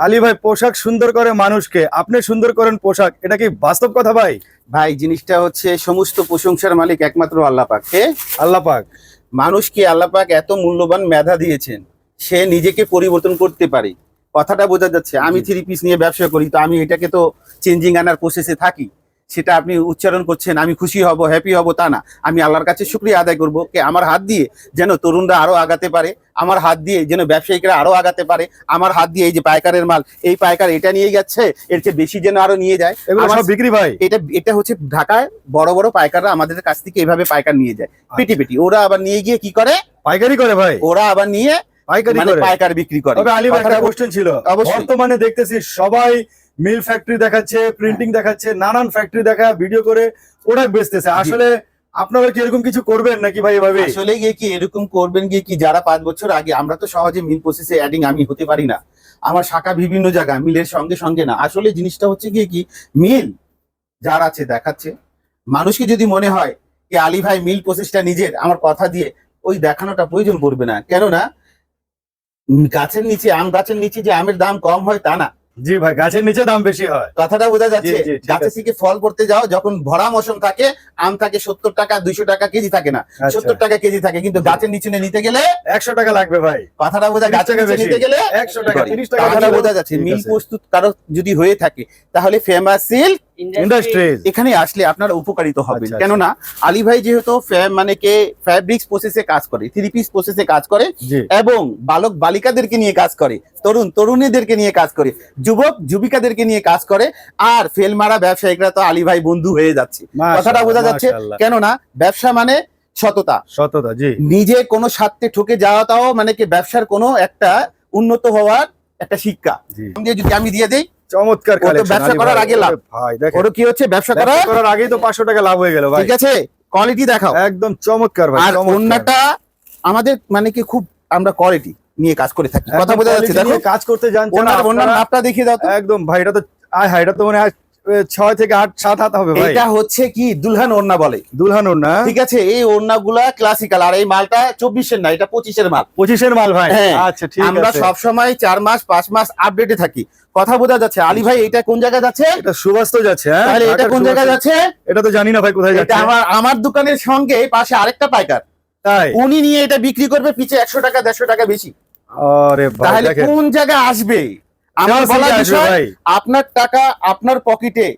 আলী ভাই পোশাক সুন্দর করে মানুষকে আপনি সুন্দর করেন পোশাক এটা কি বাস্তব কথা ভাই? ভাই জিনিসটা হচ্ছে সমস্ত প্রশংসার মালিক একমাত্র আল্লাহ পাককে আল্লাহ পাক। মানুষকে আল্লাহ পাক এত মূল্যবান মেধা দিয়েছেন? সে নিজেকে পরিবর্তন করতে পারে। কথাটা বোঝা যাচ্ছে আমি থ্রি পিস নিয়ে ব্যবসা করি তো আমি এটাকে তো চেঞ্জিং আনার প্রসেসে থাকি। সেটা আপনি উচ্চারণ করছেন আমি খুশি হব হ্যাপি হব তা না। আমি আল্লাহর কাছে শুক্রিয়া আদায় করব কে? আমার হাত দিয়ে যেন তরুণরা আরও আগাতে পারে আমার হাত দিয়ে যেন ব্যবসায়িকরা আরও আগাতে পারে আমার হাত দিয়ে এই যে পাইকারের মাল এই পাইকার এটা নিয়ে যাচ্ছে এর চেয়ে বেশি যেন আরও নিয়ে যায়। আমার বিক্রি ভাই। এটা এটা হচ্ছে ঢাকায় বড় বড় পাইকাররা আমাদের কাছ থেকে এভাবে পাইকার নিয়ে যায়। পেটি পেটি ওরা আবার নিয়ে গিয়ে কি করে? পাইকারি করে ভাই। ওরা আবার নিয়ে পাইকারি মানে করে। পাইকার বিক্রি করে। তবে আলী ভাই একটা কোশ্চেন ছিল। বর্তমানে দেখতেছি সবাই মিল ফ্যাক্টরি দেখাচ্ছে প্রিন্টিং দেখাচ্ছে নানান ফ্যাক্টরি দেখা ভিডিও করে প্রোডাক্ট বেচতেছে। আসলে আপনারা কি এরকম কিছু করবেন নাকি ভাই এভাবে? আসলে গিয়ে কি এরকম করবেন গিয়ে কি যারা পাঁচ বছর আগে আমরা তো সহজে মিল প্রসেসে অ্যাডিং আমি হতে পারি না। আমার শাখা বিভিন্ন জায়গা মিলের সঙ্গে সঙ্গে না। আসলে জিনিসটা হচ্ছে গিয়ে কি মিল যার আছে দেখাচ্ছে। মানুষকে যদি মনে হয় যে আলী ভাই মিল প্রসেসটা নিজের আমার কথা দিয়ে ওই দেখানোটা প্রয়োজন পড়বে না। কেননা গাছের নিচে আম গাছের নিচে যে আমের দাম কম হয় তা না। জি ভাই গাছের নিচে দাম বেশি হয়। কথাটা বোঝা যাচ্ছে গাছে থেকে ফল করতে যাও যখন ভরা মৌসুম থাকে আম থাকে সত্তর টাকা দুইশো টাকা কেজি থাকে না। আচ্ছা। সত্তর টাকা কেজি থাকে কিন্তু গাছের নিচে নিতে গেলে একশো টাকা লাগবে ভাই। কথাটা বোঝা 30 গাছের নিচে নিতে গেলে একশো টাকা কথাটা বোঝা যাচ্ছে মিল প্রস্তুত কারও যদি হয়ে থাকে তাহলে ফেমাস সিল্ক ইন্ডাস্ট্রিজ এখানে আসলে আপনারা উপকারিত হবেন আচ্ছা, কেননা আলী ভাই যেহেতু মানে কে ফ্যাব্রিক্স প্রসেসে কাজ করে থ্রি পিস প্রসেসে কাজ করে এবং বালক বালিকাদেরকে নিয়ে কাজ করে তরুণ তরুণীদেরকে নিয়ে কাজ করে যুবক যুবিকাদেরকে নিয়ে কাজ করে আর ফেল মারা ব্যবসায়িকরা তো আলী ভাই বন্ধু হয়ে যাচ্ছে। কথাটা বোঝা যাচ্ছে কেননা ব্যবসা মানে সততা। সততা জি। নিজে কোনো স্বার্থে ঠকে যাওয়াটাও মানে কি ব্যবসার কোনো একটা উন্নত হওয়ার একটা শিক্ষা। দিয়ে যদি আমি দিয়ে দিই চমৎকার ব্যবসা করার আগে লাভ। ওর কি হচ্ছে? ব্যবসা করার? আগেই তো পাঁচশো টাকা লাভ হয়ে গেল ভাই। ঠিক আছে কোয়ালিটি দেখাও। একদম চমৎকার ভাই আর। অন্যটা আমাদের মানে কি খুব আমরা কোয়ালিটি নিয়ে কাজ করে থাকি। কথা বোঝা যাচ্ছে দেখো। কাজ করতে জানছেন ওনার ওনার দেখিয়ে দাও একদম ভাই এটা তো আয় হাই এটা তো মানে এ, ছয় থেকে আট সাত হাত হবে ভাই। এটা হচ্ছে কি? দুলহান ওড়না বলে। দুলহান না ঠিক আছে এই ওড়না গুলা ক্লাসিক্যাল আর এই মালটা চব্বিশের না এটা পঁচিশের মাল। পঁচিশের মাল ভাই। হ্যাঁ, আচ্ছা ঠিক আমরা আছে। সব সময় চার মাস পাঁচ মাস আপডেটে থাকি। কথা বোঝা যাচ্ছে। আলী ভাই এটা কোন জায়গায় যাচ্ছে? এটা সুবাস তো যাচ্ছে হ্যাঁ? তাহলে এটা কোন জায়গায় যাচ্ছে? এটা তো জানি না ভাই কোথায় যাচ্ছে। আমার আমার দোকানের সঙ্গে পাশে আরেকটা পাইকার। তাই? উনি নিয়ে এটা বিক্রি করবে পিছে একশো টাকা দেড়শো টাকা বেশি। আরে ভাই তাহলে কোন জায়গায় আসবে? আমার Class বলা থেকে আসবে বিষয় ভাই। আপনার টাকা আপনার পকেটে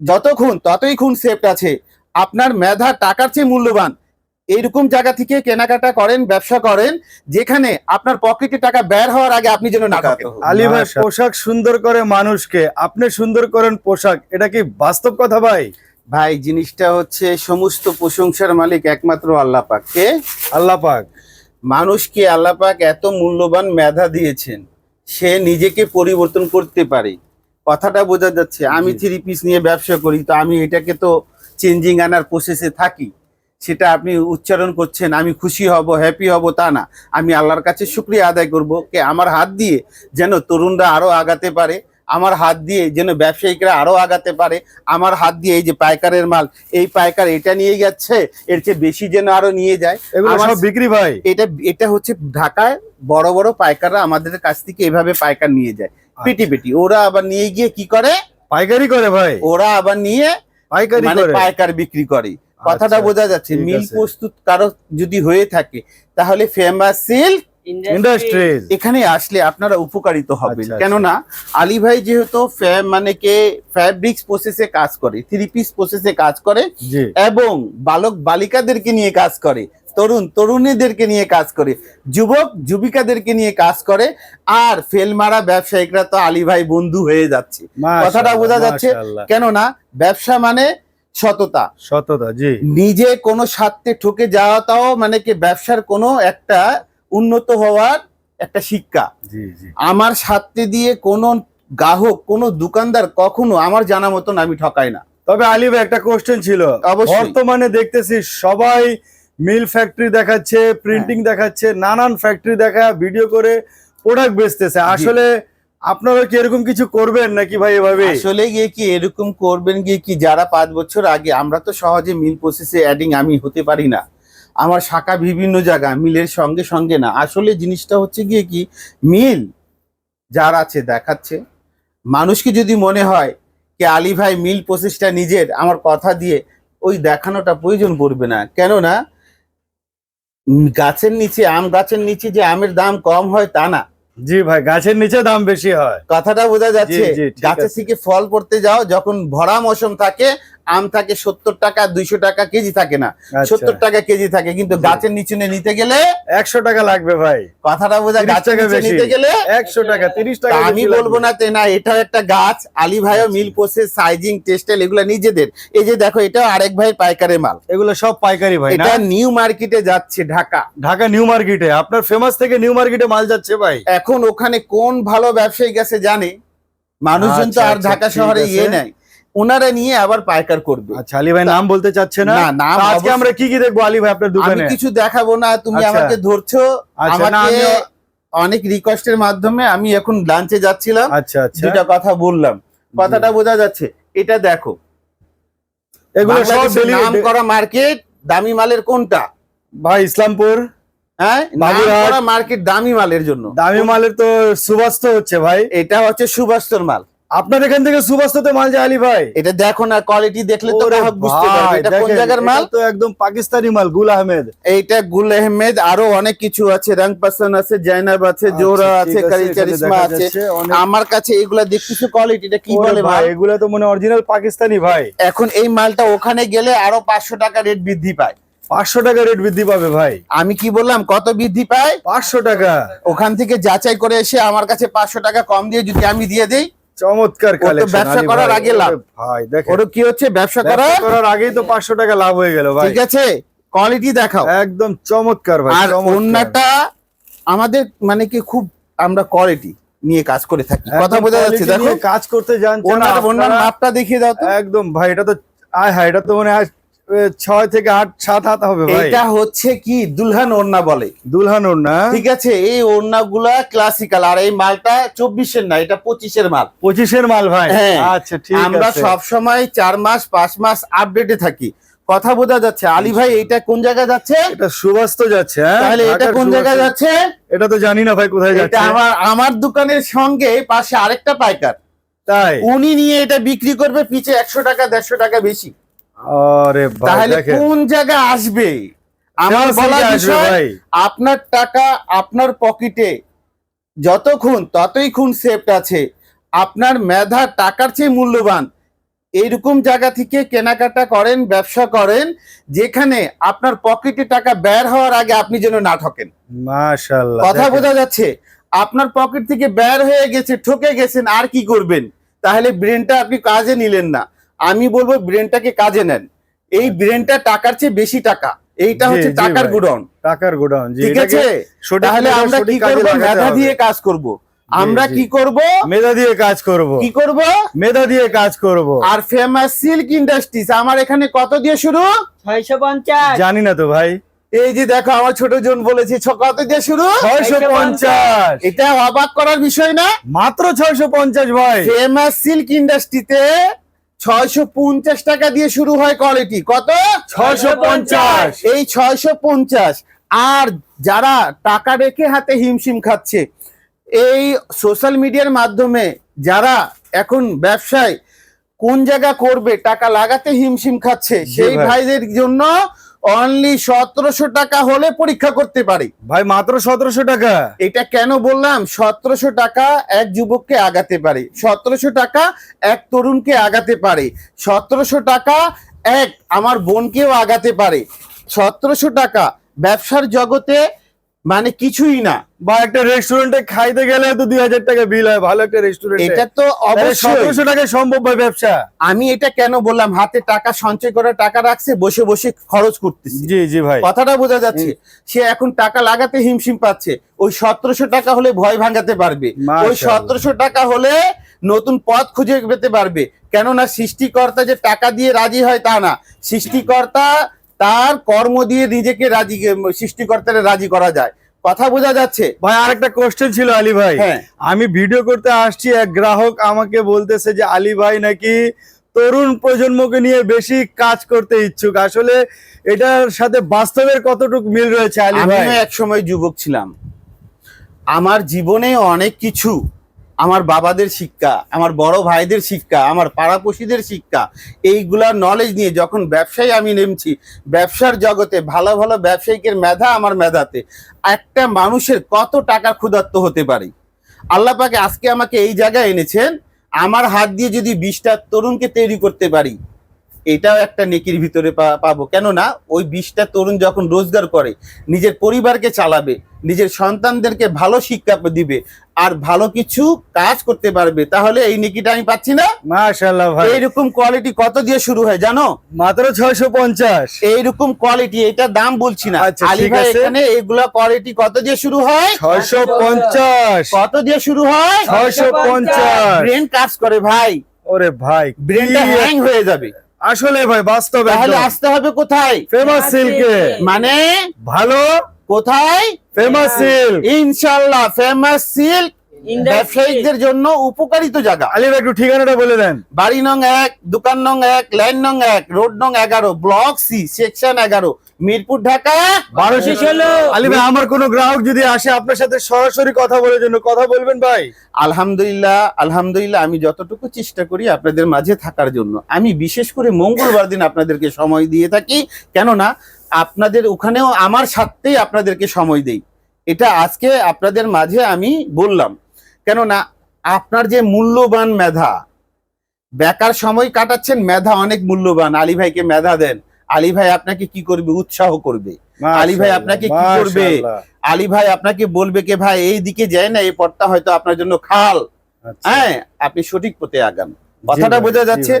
যত খুন ততই খুন সেফট আছে আপনার মেধা টাকার চেয়ে মূল্যবান। এইরকম জায়গা থেকে কেনাকাটা করেন ব্যবসা করেন যেখানে আপনার পকেটে টাকা বের হওয়ার আগে আপনি যেন না ঠকেন। আলী ভাই পোশাক সুন্দর করে মানুষকে আপনি সুন্দর করেন পোশাক এটা কি বাস্তব কথা ভাই? ভাই জিনিসটা হচ্ছে সমস্ত প্রশংসার মালিক একমাত্র আল্লাহ পাককে আল্লাহ পাক। মানুষকে আল্লাহ পাক এত মূল্যবান মেধা দিয়েছেন। সে নিজেকে পরিবর্তন করতে পারে। কথাটা বোঝা যাচ্ছে আমি থ্রি পিস নিয়ে ব্যবসা করি তো আমি এটাকে তো চেঞ্জিং আনার প্রসেসে থাকি। সেটা আপনি উচ্চারণ করছেন আমি খুশি হব হ্যাপি হব তা না। আমি আল্লাহর কাছে শুক্রিয়া আদায় করব কে আমার হাত দিয়ে যেন তরুণরা আরও আগাতে পারে আমার হাত দিয়ে যেন ব্যবসায়িকরা আরও আগাতে পারে আমার হাত দিয়ে এই যে পাইকারের মাল এই পাইকার এটা নিয়ে যাচ্ছে এর চেয়ে বেশি যেন আরও নিয়ে যায়। বিক্রি ভাই। এটা এটা হচ্ছে ঢাকায় বড় বড় পাইকাররা আমাদের কাছ থেকে এভাবে পাইকার নিয়ে যায়। পেটি পেটি। ওরা আবার নিয়ে গিয়ে কি করে? পাইকারি করে ভাই। ওরা আবার নিয়ে পাইকারি মানে পাইকার বিক্রি করে। কথাটা আচ্ছা, বোঝা যাচ্ছে মিল প্রস্তুত কারও যদি হয়ে থাকে তাহলে ফেমাস সিল্ক ইন্ডাস্ট্রিজ এখানে আসলে আপনারা উপকারিত হবেন। আচ্ছা, আচ্ছা। কেননা আলী ভাই যেহেতু মানে কে? ফ্যাব্রিক্স প্রসেসে কাজ করে থ্রি পিস প্রসেসে কাজ করে এবং বালক বালিকাদেরকে নিয়ে কাজ করে। তরুণ তরুণীদেরকে নিয়ে কাজ করে। যুবক যুবিকাদেরকে নিয়ে কাজ করে। আর ফেল মারা ব্যবসায়িকরা তো আলী ভাই বন্ধু হয়ে যাচ্ছে। কথাটা বোঝা যাচ্ছে। কেননা ব্যবসা মানে সততা। সততা জি। নিজে কোনো স্বার্থে ঠকে যাওয়াটাও মানে কি ব্যবসার কোনো একটা উন্নত হওয়ার একটা শিক্ষা। জি জি। আমার স্বার্থে দিয়ে কোনো গ্রাহক কোনো দোকানদার কখনো আমার জানা মতন আমি ঠকাই না। তবে আলী ভাই একটা কোশ্চেন ছিল। বর্তমানে দেখতেছি সবাই মিল ফ্যাক্টরি দেখাচ্ছে প্রিন্টিং হ্যাঁ। দেখাচ্ছে নানান ফ্যাক্টরি দেখা ভিডিও করে প্রোডাক্ট বেচতেছে। আসলে আপনারা কি এরকম কিছু করবেন নাকি ভাই এভাবে? আসলে গিয়ে কি এরকম করবেন গিয়ে কি যারা পাঁচ বছর আগে আমরা তো সহজে মিল প্রসেসে অ্যাডিং আমি হতে পারি না। আমার শাখা বিভিন্ন জায়গা মিলের সঙ্গে সঙ্গে না। আসলে জিনিসটা হচ্ছে গিয়ে কি মিল যার আছে দেখাচ্ছে। মানুষকে যদি মনে হয় কি আলী ভাই মিল প্রসেসটা নিজের আমার কথা দিয়ে ওই দেখানোটা প্রয়োজন পড়বে না। কেননা গাছের নিচে আম গাছের নিচে যে আমের দাম কম হয় তা না। জি ভাই গাছের নিচে দাম বেশি হয়। কথাটা বোঝা যাচ্ছে। গাছের থেকে ফল পড়তে যাও যখন ভরা মৌসুম থাকে আম থাকে সত্তর টাকা দুইশো টাকা কেজি থাকে না। আচ্ছা। সত্তর টাকা কেজি থাকে কিন্তু গাছের নিচে নিতে গেলে একশো টাকা লাগবে ভাই। কথাটা বোঝা 30 গাছের। নিতে গেলে একশো টাকা তিরিশ টাকা আমি বলব না তে না এটাও একটা গাছ। আলী ভাইও মিল প্রসেস সাইজিং টেক্সটাইল এগুলো নিজেদের। এই যে দেখো এটা আরেক ভাই পাইকারের মাল। এগুলো সব পাইকারি ভাই এটা নিউ মার্কেটে যাচ্ছে ঢাকা। ঢাকা নিউ মার্কেটে আপনার ফেমাস থেকে নিউ মার্কেটে মাল যাচ্ছে ভাই। এখন ওখানে কোন ভালো ব্যবসায়ী গেছে জানে? মানুষজন তো আচ্ছা, আর আচ্ছা, ঢাকা শহরে ইয়ে নেয় ওনারা নিয়ে আবার পাইকার করবে। আচ্ছা আলী ভাই নাম বলতে চাচ্ছে না? না, নাম আজকে আমরা কি কি দেখব আলী ভাই আপনার দোকানে? আমি কিছু দেখাবো না তুমি আচ্ছা। আমাকে ধরছো। আচ্ছা, আমাকে অনেক রিকোয়েস্টের মাধ্যমে আমি এখন লাঞ্চে যাচ্ছিলাম। আচ্ছা আচ্ছা। দুটা কথা বললাম। কথাটা বোঝা যাচ্ছে। এটা দেখো। এগুলো সব নাম করা মার্কেট দামি মালের কোনটা? ভাই ইসলামপুর। হ্যাঁ? মার্কেট দামি মালের জন্য। দামি মালের তো সুবাস্ত হচ্ছে ভাই। এটা হচ্ছে সুবাস্তর মাল। আপনার এখান থেকে সুবাস্ততে মাল যায় আলী ভাই। এটা দেখো না কোয়ালিটি দেখলে তো গ্রাহক বুঝতে পারবে। এটা কোন জায়গার মাল? তো একদম পাকিস্তানি মাল গুল আহমেদ। এইটা গুল আহমেদ আরও অনেক কিছু আছে রং পাসান আছে জয়নাব আছে আচ্ছা, আছে কারি এখানে আছে। আমার কাছে এগুলা দেখতেছো কোয়ালিটিটা কি বলে ভাই এগুলো তো মনে অরিজিনাল পাকিস্তানি ভাই। এখন এই মালটা ওখানে গেলে আরও পাঁচশো টাকা রেট বৃদ্ধি পায়। পাঁচশো টাকা রেট বৃদ্ধি পাবে ভাই। আমি কি বললাম কত বৃদ্ধি পায়? পাঁচশো টাকা। ওখান থেকে যাচাই করে এসে আমার কাছে পাঁচশো টাকা কম দিয়ে যদি আমি দিয়ে দেই চমৎকার কালেকশন ব্যবসা করার আগে লাভ। ভাই দেখো ওর কি হচ্ছে? ব্যবসা করার? করার আগেই তো পাঁচশো টাকা লাভ হয়ে গেল ভাই। ঠিক আছে কোয়ালিটি দেখাও। একদম চমৎকার ভাই আর। অন্যটা আমাদের মানে কি খুব আমরা কোয়ালিটি নিয়ে কাজ করে থাকি। কথা বোঝা যাচ্ছে দেখো। কাজ করতে যান ওনার ওনার মাপটা দেখিয়ে দাও তো। একদম ভাই এটা তো আয় হ্যাঁ এটা তো মনে এ, ছয় থেকে আট সাত হাত হবে ভাই। এটা হচ্ছে কি? দুলহান ওড়না বলে। দুলহান ওড়না। ঠিক আছে? এই ওড়না গুলা ক্লাসিক্যাল আর এই মালটা চব্বিশের না এটা পঁচিশের মাল। পঁচিশের মাল ভাই। হ্যাঁ। আচ্ছা ঠিক আমরা আছে। সব সময় চার মাস পাঁচ মাস আপডেটে থাকি। কথা বোঝা যাচ্ছে? আলী ভাই এটা কোন জায়গায় যাচ্ছে? এটা সুবাস্ত যাচ্ছে হ্যাঁ? তাহলে এটা কোন জায়গায় যাচ্ছে? এটা তো জানি না ভাই কোথায় এটা যাচ্ছে। আমার আমার দোকানের সঙ্গে পাশে আরেকটা পাইকার। তাই? উনি নিয়ে এটা বিক্রি করবে পিছে একশো টাকা দেড়শো টাকা বেশি। তাহলে কোন জায়গায় আসবে? আমার বলা বিষয় আপনার টাকা আপনার পকেটে যতক্ষণ ততই খুন সেফট আছে আপনার মেধা টাকার চেয়ে মূল্যবান। এইরকম জায়গা থেকে কেনাকাটা করেন ব্যবসা করেন যেখানে আপনার পকেটে টাকা বের হওয়ার আগে আপনি যেন না ঠকেন। কথা বোঝা যাচ্ছে? আপনার পকেট থেকে বের হয়ে গেছে ঠকে গেছেন আর কি করবেন? তাহলে ব্রেনটা আপনি কাজে নিলেন না। আমি বলব ব্রেনটাকে কাজে নেন। এই ব্রেনটা টাকার চেয়ে বেশি টাকা। এইটা হচ্ছে টাকার। গুডাউন। টাকার গোডাউন ঠিক আছে? তাহলে আমরা কি করব? মেধা দিয়ে কাজ করব। আমরা কি করব? মেধা দিয়ে কাজ করব। কি করব? মেধা দিয়ে কাজ করব। আর ফেমাস সিল্ক ইন্ডাস্ট্রিজ আমার এখানে কত দিয়ে শুরু? ছয়শো পঞ্চাশ। জানি না তো ভাই। এই যে দেখো আমার ছোট জন বলেছে ছ- কত দিয়ে শুরু? ছয়শো পঞ্চাশ। এটা অবাক করার বিষয় না। মাত্র ছয়শো পঞ্চাশ ভাই। ফেমাস সিল্ক ইন্ডাস্ট্রিতে ছয়শো পঞ্চাশ টাকা দিয়ে শুরু হয় কোয়ালিটি কত? ছয়শো পঞ্চাশ। এই ছয়শো পঞ্চাশ। আর যারা টাকা রেখে হাতে হিমশিম খাচ্ছে এই সোশ্যাল মিডিয়ার মাধ্যমে যারা এখন ব্যবসায় কোন জায়গা করবে টাকা লাগাতে হিমশিম খাচ্ছে সেই ভাই। ভাইদের জন্য অনলি সতেরোশো টাকা হলে পরীক্ষা করতে পারি। ভাই মাত্র সতেরোশো টাকা? এটা কেন বললাম? সতেরোশো টাকা এক যুবককে আগাতে পারে। সতেরোশো টাকা এক তরুণকে আগাতে পারে। সতেরোশো টাকা এক আমার বোনকেও আগাতে পারে। সতেরোশো টাকা ব্যবসার জগতে মানে কিছুই না। বা একটা রেস্টুরেন্টে খাইতে গেলে তো দুই হাজার টাকা বিল হয় ভালো একটা রেস্টুরেন্ট এটা তো অবশ্যই। টাকায় সম্ভব ভাই ব্যবসা। আমি এটা কেন বললাম? হাতে টাকা সঞ্চয় করা টাকা রাখছে বসে বসে খরচ করতেছি। জি জি ভাই। কথাটা বোঝা যাচ্ছে। সে এখন টাকা লাগাতে হিমশিম পাচ্ছে। ওই সতেরোশো টাকা হলে ভয় ভাঙাতে পারবে। ওই সতেরোশো টাকা হলে নতুন পথ খুঁজে পেতে পারবে। কেননা সৃষ্টিকর্তা যে টাকা দিয়ে রাজি হয় তা না। সৃষ্টিকর্তা তার কর্ম দিয়ে নিজেকে রাজি সৃষ্টিকর্তারে রাজি করা যায়। কথা বোঝা যাচ্ছে? ভাই আরেকটা কোশ্চেন ছিল আলী ভাই। হ্যাঁ। আমি ভিডিও করতে আসছি এক গ্রাহক আমাকে বলতেছে যে আলী ভাই নাকি তরুণ প্রজন্মকে নিয়ে বেশি কাজ করতে ইচ্ছুক? আসলে এটার সাথে বাস্তবের কতটুকু মিল রয়েছে আলী ভাই? এক সময় যুবক ছিলাম। আমার জীবনে অনেক কিছু আমার বাবাদের শিক্ষা, আমার বড় ভাইদের শিক্ষা, আমার পাড়াপড়শিদের শিক্ষা, এইগুলার নলেজ নিয়ে যখন ব্যবসায় আমি নেমছি, ব্যবসার জগতে ভালো ভালো ব্যবসায়িকের মেধা আমার মেধাতে, একটা মানুষের কত টাকা ক্ষুধার্ত হতে পারে? আল্লাহ পাকে আজকে আমাকে এই জায়গায় এনেছেন, আমার হাত দিয়ে যদি বিশটা তরুণকে তৈরি করতে পারি এটাও একটা নেকির ভিতরে পাবো। কেননা ওই বিশটা তরুণ যখন রোজগার করে নিজের পরিবারকে চালাবে নিজের সন্তানদেরকে ভালো শিক্ষা দিবে আর ভালো কিছু কাজ করতে পারবে তাহলে এই নেকিটা আমি পাচ্ছি না। মাশাআল্লাহ ভাই। এইরকম কোয়ালিটি কত দিয়ে শুরু হয় জানো? মাত্র ছয়শো পঞ্চাশ। এইরকম কোয়ালিটি এটা দাম বলছি না। আচ্ছা, আলী ভাই এখানে এগুলা কোয়ালিটি কত দিয়ে শুরু হয়? ছয়শো পঞ্চাশ। কত দিয়ে শুরু হয়? ছয়শো পঞ্চাশ। ব্রেন কাজ করে ভাই। ওরে ভাই ব্রেনটা হ্যাং হয়ে যাবে। আসলে ভাই বাস্তবে তাহলে আসতে হবে কোথায়? ফেমাস সিল্কে মানে? ভালো? কোথায়? ফেমাস সিল্ক ইনশাল্লাহ ফেমাস সিল্ক ব্যবসায়িকদের জন্য উপকারিত জায়গা। আলী একটু ঠিকানাটা বলে দেন। বাড়ি নং এক দোকান নং এক লাইন নং এক রোড নং এগারো ব্লক সি সেকশন এগারো মিরপুর ঢাকা। বারোশো ষোলো আলী ভাই আমার কোনো গ্রাহক যদি আসে আপনার সাথে সরাসরি কথা বলার জন্য কথা বলবেন ভাই? আলহামদুলিল্লাহ আলহামদুলিল্লাহ আমি যতটুকু চেষ্টা করি আপনাদের মাঝে থাকার জন্য। আমি বিশেষ করে মঙ্গলবার দিন আপনাদেরকে সময় দিয়ে থাকি। কেননা আপনাদের ওখানেও আমার সাথেই আপনাদেরকে সময় দেই। এটা আজকে আপনাদের মাঝে আমি বললাম। কেননা আপনার যে মূল্যবান মেধা বেকার সময় কাটাচ্ছেন মেধা অনেক মূল্যবান। আলী ভাইকে মেধা দেন। আলী ভাই আপনাকে কি করবে? উৎসাহ করবে। আলী ভাই আপনাকে কি করবে? আলী ভাই আপনাকে বলবে কে ভাই এই দিকে যায় না এই পথটা হয়তো আপনার জন্য খাল। আচ্ছা। হ্যাঁ আপনি সঠিক পথে আগান। কথাটা বোঝা যাচ্ছে।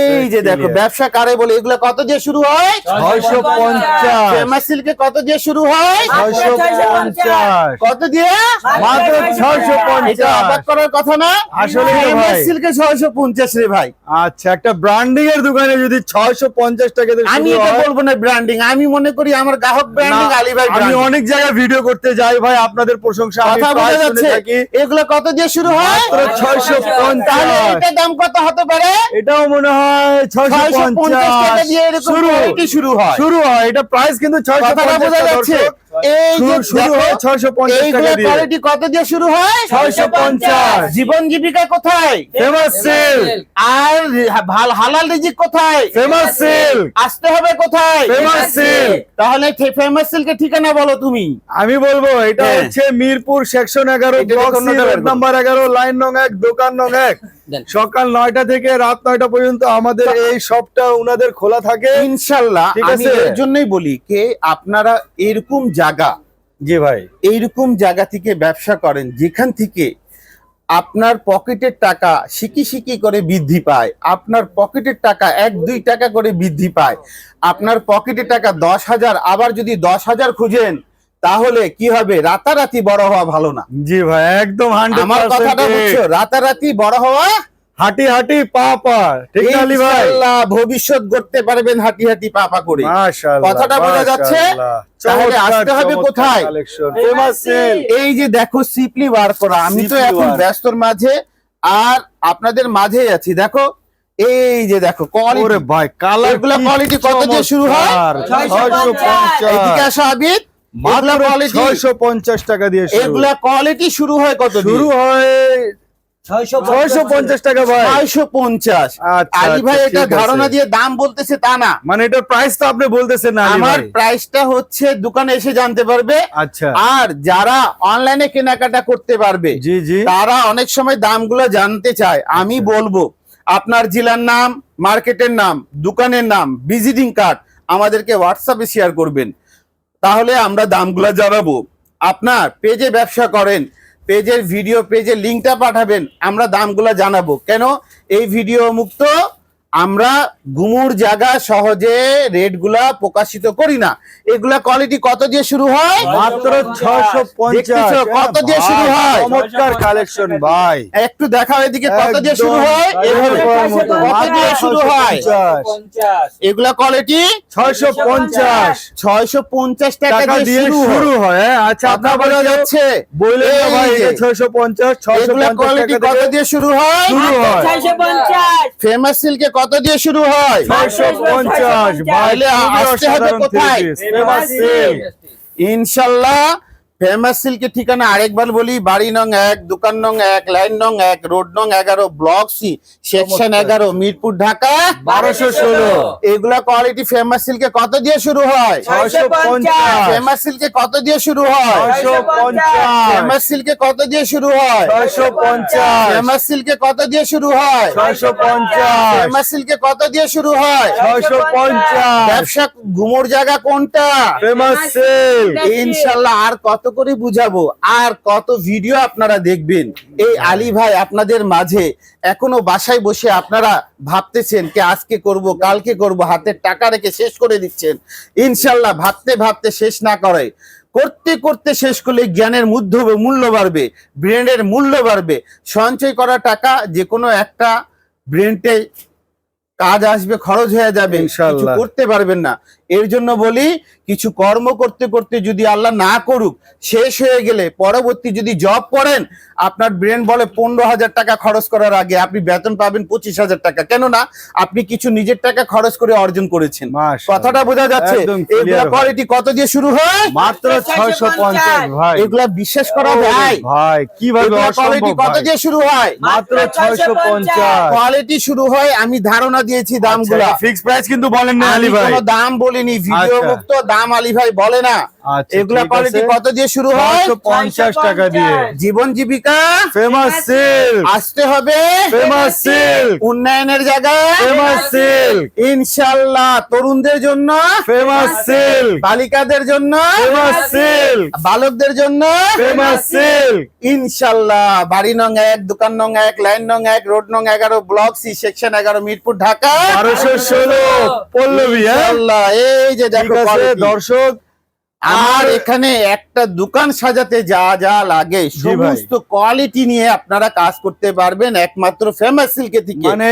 এই যে দেখো ব্যবসা কারে বলে এগুলো কত দিয়ে শুরু হয়? ছয়শো পঞ্চাশ। সিল্কে কত দিয়ে শুরু হয়? ছয়শো পঞ্চাশ। কত দিয়ে? মাত্র ছয়শো পঞ্চাশ। অবাক করার কথা না? আসলে। সিল্কে ছয়শো পঞ্চাশ রে ভাই। আচ্ছা একটা ব্র্যান্ডিং এর দোকানে যদি ছয়শো পঞ্চাশ টাকা আমি এটা বলব না ব্র্যান্ডিং আমি মনে করি আমার গ্রাহক ব্র্যান্ডিং আলী ভাই আমি অনেক জায়গায় ভিডিও করতে যাই ভাই আপনাদের প্রশংসা কথা বোঝা যাচ্ছে এগুলো কত দিয়ে শুরু হয়? ছয়শো 650 তাহলে এটার দাম কত হতে পারে? এটাও মনে হয় 650 টাকা দিয়ে এরকম শুরু। কোয়ালিটি শুরু হয়। শুরু হয়। এটা প্রাইস কিন্তু বোঝা যাচ্ছে। এই যে শুরু- শুরু হয় 650 টাকা দিয়ে। কোয়ালিটি কত দিয়ে শুরু হয়? 650 জীবন জীবিকা কোথায়? ফেমাস সিল্ক আর হালাল রিজিক কোথায়? ফেমাস সিল্ক আসতে হবে কোথায়? Famous Silk। তাহলে ফেমাস সিল্কের ঠিকানা বলো তুমি। আমি বলব এটা হ্যাঁ। হচ্ছে মিরপুর সেকশন এগারো এটা ব্লক দেখুন সি ওটা বের রোড করুন। নাম্বার এগারো লাইন নং এক দোকান নং এক। সকাল নয়টা থেকে রাত নয়টা পর্যন্ত আমাদের এই শপটা উনাদের খোলা থাকে। ইনশাল্লাহ আমি এর জন্যই বলি কে আপনারা এরকম জায়গা জি ভাই। এইরকম জায়গা থেকে ব্যবসা করেন যেখান থেকে আপনার পকেটের টাকা সিকি সিকি করে বৃদ্ধি পায় আপনার পকেটের টাকা এক দুই টাকা করে বৃদ্ধি পায় আপনার পকেটের টাকা দশ হাজার আবার যদি দশ হাজার খুঁজেন তাহলে কি হবে? রাতারাতি বড় হওয়া ভালো না। জি ভাই একদম আমার কথাটা বুঝছ? রাতারাতি বড় হওয়া হাঁটি হাঁটি পা পা। ঠিক আলী ভাই? ভবিষ্যৎ করতে পারবেন হাঁটি হাঁটি পাপা করে। কথাটা বোঝা যাচ্ছে? তাহলে আসতে হবে কোথায়? এই যে দেখো সিপলি বার করা। আমি তো এখন। ব্যস্তর মাঝে আর আপনাদের মাঝেই আছি। দেখো এই যে দেখো ওরে কোয়ালিটি ভাই কালার এগুলা quality কত দিয়ে শুরু হয়? এদিকে আসো আবিদ কোয়ালিটি ছয়শো পঞ্চাশ টাকা দিয়ে শুরু। এগুলা কোয়ালিটি শুরু হয় কত শুরু হয় টাকা ভাই। আচ্ছা, আলী ভাই আচ্ছা, এটা ধারণা দিয়ে দাম বলতেছে তা না। মানে এটার প্রাইস তো আপনি বলতেছেন না আমার প্রাইসটা হচ্ছে দোকানে এসে জানতে পারবে। আচ্ছা। আর যারা অনলাইনে কেনাকাটা করতে পারবে জি জি। তারা অনেক সময় দামগুলো জানতে চায়। আমি আচ্ছা। বলব আপনার জেলার নাম মার্কেটের নাম দোকানের নাম ভিজিটিং কার্ড আমাদেরকে হোয়াটসঅ্যাপে শেয়ার করবেন। তাহলে আমরা দামগুলো জানাব। আপনার পেজে ব্যবসা করেন, পেজের ভিডিও পেজের লিঙ্কটা পাঠাবেন, আমরা দামগুলো জানাব। কেন? এই ভিডিও মুক্ত আমরা গুমুর জায়গা সহজে রেটগুলা প্রকাশিত করি না। এগুলা কোয়ালিটি কত দিয়ে শুরু হয়? মাত্র ছয়শো পঞ্চাশ। কত দিয়ে শুরু হয়? চমৎকার কালেকশন ভাই। একটু দেখাও এদিকে কত দিয়ে শুরু হয়? এভাবে কত দিয়ে শুরু হয়? এগুলা কোয়ালিটি ছয়শো পঞ্চাশ। ছয়শো পঞ্চাশ টাকা দিয়ে শুরু হয়। হয়? আচ্ছা আপনার বোঝা বলে যাচ্ছে। এই ভাই ছয়শো পঞ্চাশ ছয়শো কোয়ালিটি কত দিয়ে শুরু হয়? শুরু হয়। ফেমাস সিল্কে কত দিয়ে শুরু হয়। ইনশাল্লাহ ফেমাস সিল্কের ঠিকানা আরেকবার বলি বাড়ি নং এক দোকান নং এক লাইন নং এক রোড নং এগারো ব্লক সি সেকশন এগারো মিরপুর ঢাকা। বারোশো ষোলো। এগুলা কোয়ালিটি ফেমাস সিল্কে কত দিয়ে শুরু হয়? ফেমাস সিল্কে কত দিয়ে শুরু হয়? ফেমাস সিল্কে কত দিয়ে শুরু হয়? ছয়শো পঞ্চাশ। ফেমাস সিল্কে কত দিয়ে শুরু হয়? ছয়শো পঞ্চাশ। ফেমাস সিল্কে কত দিয়ে শুরু হয়? ছয়শো পঞ্চাশ। ব্যবসা ঘুমোর জায়গা কোনটা? Famous silk. ইনশাল্লাহ আর কত করে বুঝাবো? আর কত ভিডিও আপনারা দেখবেন? এই আলী ভাই আপনাদের মাঝে এখনও বাসায় বসে আপনারা ভাবতেছেন যে আজকে করব কালকে করব হাতের টাকা রেখে শেষ করে দিচ্ছেন। ইনশাল্লাহ ভাবতে ভাবতে শেষ না করে। করতে করতে শেষ করলে জ্ঞানের মূল্য মূল্য বাড়বে ব্রেনের মূল্য বাড়বে। সঞ্চয় করা টাকা যে কোনো একটা ব্রেনটে কাজ আসবে খরচ হয়ে যাবে। করতে পারবেন না। এর জন্য বলি কিছু কর্ম করতে করতে যদি আল্লাহ না করুক শেষ হয়ে গেলে পরবর্তী যদি জব করেন আপনার ব্রেন বলে পনেরো হাজার টাকা খরচ করার আগে আপনি বেতন পাবেন পঁচিশ হাজার টাকা। কেননা আপনি কিছু নিজের টাকা খরচ করে অর্জন করেছেন। কথাটা বোঝা যাচ্ছে। কোয়ালিটি কত দিয়ে শুরু হয়? মাত্র ছয়শো পঞ্চাশ ভাই। এগুলা বিশ্বাস করা যায়। ভাই কীভাবে কোয়ালিটি কত দিয়ে শুরু হয়? মাত্র ছয়শো পঞ্চাশ। কোয়ালিটি শুরু হয় আমি ধারণা দিয়েছি দামগুলা। ফিক্স প্রাইস কিন্তু বলেন না আমি আলী ভাই। কোনো দাম বলিনি ভিডিও। মুক্ত দাম আলী ভাই বলে না এগুলা কোয়ালিটি কত দিয়ে শুরু হয়? পঞ্চাশ টাকা দিয়ে। জীবন জীবিকা? ফেমাস সেল আসতে হবে? ফেমাস সেল উন্নয়নের জায়গায়? ফেমাস সেল ইনশাল্লাহ। তরুণদের জন্য? ফেমাস সেল বালিকাদের জন্য? ফেমাস সেল বালকদের জন্য? ফেমাস সেল ইনশাল্লাহ। বাড়ি নং এক দোকান নং এক লাইন নং এক রোড নং এগারো ব্লক সি সেকশন এগারো মিরপুর ঢাকা। বারোশো ষোলো পল্লবী আল্লাহ এই যে দেখো দর্শক আমার এখানে একটা দোকান সাজাতে যা যা লাগে সমস্ত কোয়ালিটি নিয়ে আপনারা কাজ করতে পারবেন একমাত্র ফেমাস সিল্কে থেকে। মানে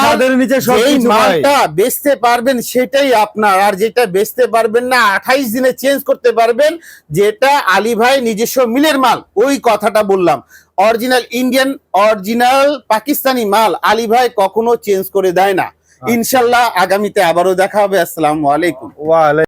ছাদের নিচে যেই সবকিছু ভাই। মালটা বেচতে পারবেন সেটাই আপনার। আর যেটা বেচতে পারবেন না আঠাইশ দিনে চেঞ্জ করতে পারবেন যেটা আলী ভাই নিজস্ব মিলের মাল। ওই কথাটা বললাম। অরিজিনাল ইন্ডিয়ান অরিজিনাল পাকিস্তানি মাল আলী ভাই কখনো চেঞ্জ করে দেয় না। আচ্ছা। ইনশাল্লাহ আগামীতে আবারও দেখা হবে। আসসালামু আলাইকুম। ওয়ালাইকুম